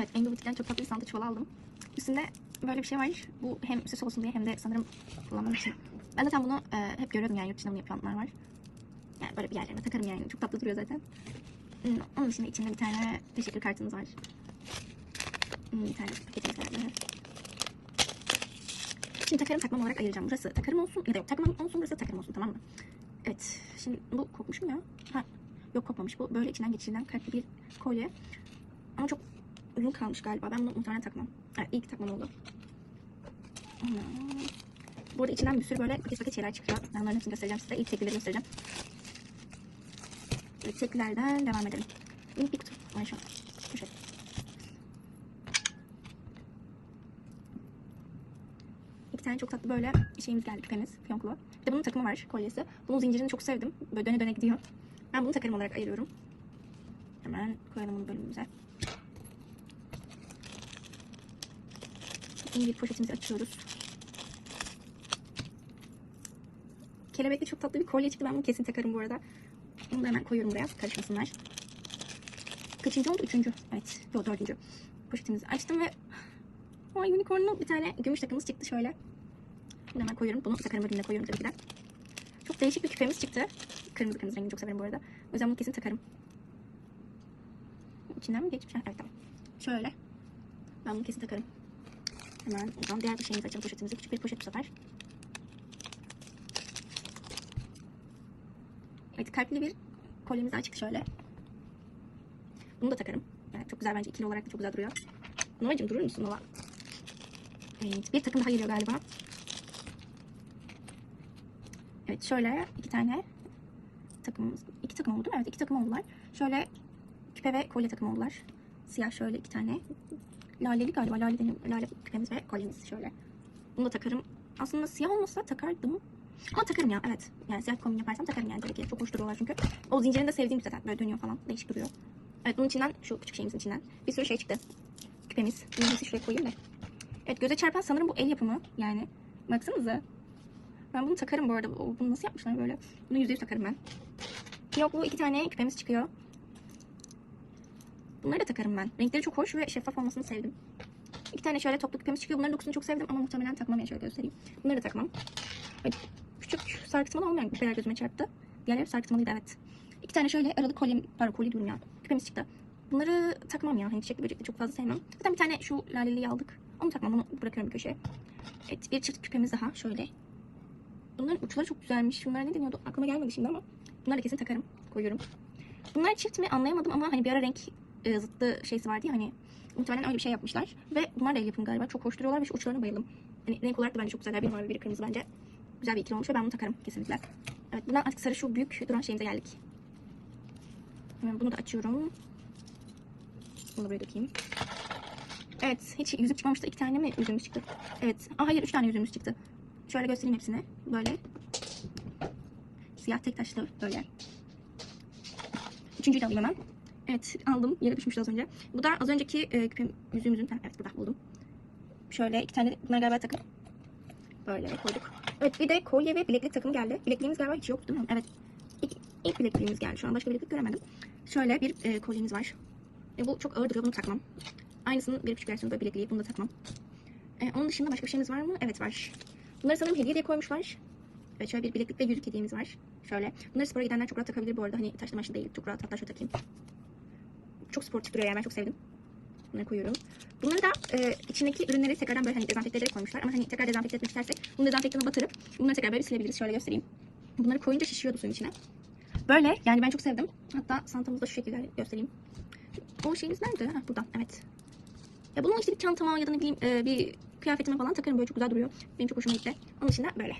Evet Boutique'den çok tatlı bir santa çuvalı aldım. Üstünde böyle bir şey var. Bu hem süs olsun diye hem de sanırım kullanmam için. Ben zaten bunu e, hep görüyordum yani yurt dışında bunu yapanlar var. Yani böyle bir yerlerine takarım yani. Çok tatlı duruyor zaten. Hmm, Onun dışında içinde bir tane teşekkür kartımız var. Hmm, Bir tane paketimiz geldi. Şimdi takarım takmam olarak ayıracağım. Burası takarım olsun ya da yok takmam olsun burası takarım olsun tamam mı? Evet. Şimdi bu kokmuş mu ya? Ha. Yok kokmamış. Bu böyle içinden geçirilen kalpli bir kolye. Ama çok uzun kalmış galiba. Ben bunu muhtemelen takmam. Evet ilk takmam oldu. Bu arada içinden bir sürü böyle paket paket şeyler çıkıyor. Ben onların hepsini göstereceğim size. İlk teklileri göstereceğim. Evet, teklilerden devam edelim. İlk bir kutu var şu an. Poşet. İki tane çok tatlı böyle şeyimiz geldi küpemiz. Fiyonklu. Bir de bunun takımı var kolyesi. Bunun zincirini çok sevdim. Böyle döne döne gidiyor. Ben bunu takarım olarak ayırıyorum. Hemen koyalım bunu bölümümüze. Şimdi poşetimizi açıyoruz. Kelebekli çok tatlı bir kolye çıktı. Ben bunu kesin takarım bu arada. Bunu da hemen koyuyorum buraya. Karışmasınlar. Kaçıncı oldu? Üçüncü. Evet. Yok dördüncü. Poşetimizi açtım ve Ay unicornlu bir tane gümüş takımız çıktı şöyle. Bunu hemen koyuyorum. Bunu takarım bölümüne koyuyorum tabii ki de. Çok değişik bir küpemiz çıktı. Kırmızı kırmızı rengini çok severim bu arada. O yüzden bunu kesin takarım. İçinden mi geçmiş? Evet tamam. Şöyle. Ben bunu kesin takarım. Hemen zaman diğer bir şeyimizi açalım poşetimizi. Küçük bir poşet bu sefer. Evet kalpli bir kolyemiz daha çıktı şöyle. Bunu da takarım. Yani çok güzel bence ikili olarak da çok güzel duruyor. Novacım durur musun Nova? Evet bir takım daha geliyor galiba. Evet şöyle iki tane takımımız. iki takım oldu mi? Evet iki takım oldular. Şöyle küpe ve kolye takımı oldular. Siyah şöyle iki tane. Laleli galiba. Lale, benim, lale küpemiz ve kolyemiz şöyle. Bunu da takarım. Aslında siyah olmasa takardım. Ama takarım ya evet. Yani siyah kombin yaparsam takarım yani tabii. Çok hoş duruyorlar çünkü. O zincirini de sevdiğim zaten. Böyle dönüyor falan. Değişik duruyor. Evet bunun içinden şu küçük şeyimizin içinden bir sürü şey çıktı. Küpemiz. Bunu şuraya koyayım da. Evet göze çarpan sanırım bu el yapımı. Yani baksanıza. Ben bunu takarım bu arada. Bunu nasıl yapmışlar böyle? Bunu yüzde yüz takarım ben. Bu iki tane küpemiz çıkıyor. Bunları da takarım ben. Renkleri çok hoş ve şeffaf olmasını sevdim. İki tane şöyle toplu küpemiz çıkıyor. Bunların dokusunu çok sevdim ama muhtemelen takmam ya şöyle göstereyim. Bunları da takmam. Evet, küçük sarkıtmalı olmayan küpeler gözüme çarptı. Diğerleri sarkıtmalıydı evet. İki tane şöyle aralık kolyem, pardon kolye diyorum ya. Küpemiz çıktı. Bunları takmam ya. Hani çiçekli böcekli çok fazla sevmem. Zaten bir tane şu laleliyi aldık. Onu takmam. Onu bırakıyorum bir köşeye. Evet bir çift küpemiz daha. Şöyle. Bunların uçları çok güzelmiş. Bunlara ne deniyordu? Aklıma gelmedi şimdi ama. Bunları kesin takarım. Koyuyorum. Bunlar çift mi anlayamadım ama hani bir ara renk e, zıttı şeysi vardı ya hani. Muhtemelen öyle bir şey yapmışlar. Ve bunlar da el yapımı galiba. Çok hoş duruyorlar ve şu uçlarına bayıldım. Hani renk olarak da bence çok güzeller. Biri mavi biri kırmızı bence. Güzel bir ikili olmuş ve ben bunu takarım kesinlikle. Evet buradan artık sarı şu büyük duran şeyimize geldik. Hemen bunu da açıyorum. Bunu da buraya dökeyim. Evet hiç yüzük çıkmamıştı. iki tane mi yüzüğümüz çıktı? Evet. Aa, hayır üç tane yüzüğümüz çıktı. Şöyle göstereyim hepsini. Böyle. Siyah tek taşlı böyle. Üçüncüyü de alayım hemen. Evet aldım. Yere düşmüştü az önce. Bu da az önceki e, küpem yüzüğümüzün. Ha, evet burada buldum. Şöyle iki tane bunlar galiba takım. Böyle koyduk. Evet bir de kolye ve bileklik takımı geldi. Bilekliğimiz galiba hiç yoktu değil mi? Evet. İlk, ilk bilekliğimiz geldi. Şu an başka bileklik göremedim. Şöyle bir e, kolyemiz var. E, bu çok ağır duruyor. Bunu takmam. Aynısının bir küçük versiyonu böyle bilekliği. Bunu da takmam. E, onun dışında başka bir şeyimiz var mı? Evet var. Bunları sanırım hediye diye koymuşlar. Evet şöyle bir bileklik ve yüzük hediyemiz var. Şöyle. Bunları spora gidenler çok rahat takabilir bu arada. Hani taşlı maçlı değil. Çok rahat hatta şöyle takayım. Çok sportif duruyor yani. Ben çok sevdim. Bunları koyuyorum. Bunları da e, içindeki ürünleri tekrardan böyle hani dezenfekte ederek koymuşlar. Ama hani tekrar dezenfekte etmek istersek bunu dezenfektana batırıp bunları tekrar böyle silebiliriz. Şöyle göstereyim. Bunları koyunca şişiyordu suyun içine. Böyle yani ben çok sevdim. Hatta santamızda şu şekilde göstereyim. O şeyimiz nerede? Ha, burada. Evet. Ya bunu işte bir çantama ya da ne bileyim e, bir kıyafetime falan takarım. Böyle çok güzel duruyor. Benim çok hoşuma gitti. Onun için de böyle.